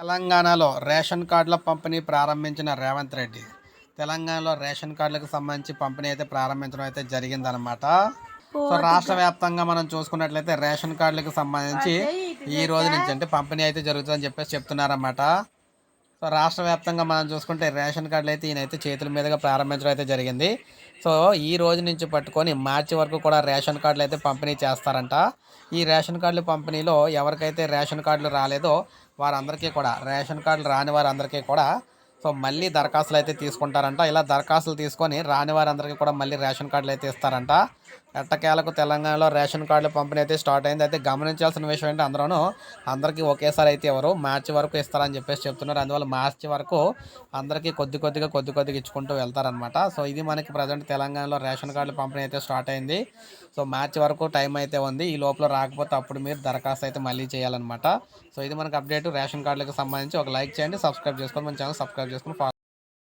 తెలంగాణలో రేషన్ కార్డుల పంపిణీ ప్రారంభించిన రేవంత్ రెడ్డి. తెలంగాణలో రేషన్ కార్డులకు సంబంధించి పంపిణీ అయితే ప్రారంభించడం అయితే జరిగిందనమాట సో రాష్ట్ర వ్యాప్తంగా మనం చూసుకున్నట్లయితే రేషన్ కార్డులకు సంబంధించి ఈ రోజు నుంచి అంటే పంపిణీ అయితే జరుగుతుందని చెప్పేసి చెప్తున్నారన్నమాట. సో రాష్ట్ర వ్యాప్తంగా మనం చూసుకుంటే రేషన్ కార్డులు అయితే ఈయనైతే చేతుల మీదుగా ప్రారంభించడం అయితే జరిగింది. సో ఈ రోజు నుంచి పట్టుకొని మార్చి వరకు కూడా రేషన్ కార్డులు అయితే పంపిణీ చేస్తారంట. ఈ రేషన్ కార్డుల పంపిణీలో ఎవరికైతే రేషన్ కార్డులు రాలేదో వారందరికీ కూడా రేషన్ కార్డులు రాని వారందరికీ కూడా. సో మళ్ళీ దరఖాస్తులు అయితే తీసుకుంటారంట. ఇలా దరఖాస్తులు తీసుకొని రాని వారందరికీ కూడా మళ్ళీ రేషన్ కార్డులు అయితే ఇస్తారంట. ఎట్టకేలకు తెలంగాణలో రేషన్ కార్డుల పంపిణీ అయితే స్టార్ట్ అయింది. అయితే గమనించాల్సిన విషయం ఏంటి అందరూ అందరికీ ఒకేసారి అయితే ఎవరు మార్చి వరకు ఇస్తారని చెప్పేసి చెప్తున్నారు. అందువల్ల మార్చి వరకు అందరికీ కొద్ది కొద్దిగా కొద్ది కొద్దిగా ఇచ్చుకుంటూ వెళ్తారనమాట సో ఇది మనకి ప్రజెంట్ తెలంగాణలో రేషన్ కార్డుల పంపిణీ అయితే స్టార్ట్ అయింది. సో మార్చి వరకు టైం అయితే ఉంది. ఈ లోపల రాకపోతే అప్పుడు మీరు దరఖాస్తు అయితే మళ్ళీ చేయాలన్నమాట. సో ఇది మనకి అప్డేట్. రేషన్ కార్డులకు సంబంధించి ఒక లైక్ చేయండి సబ్స్క్రైబ్ చేసుకొని మన ఛానల్ సబ్స్క్రైబ్ చేసుకొని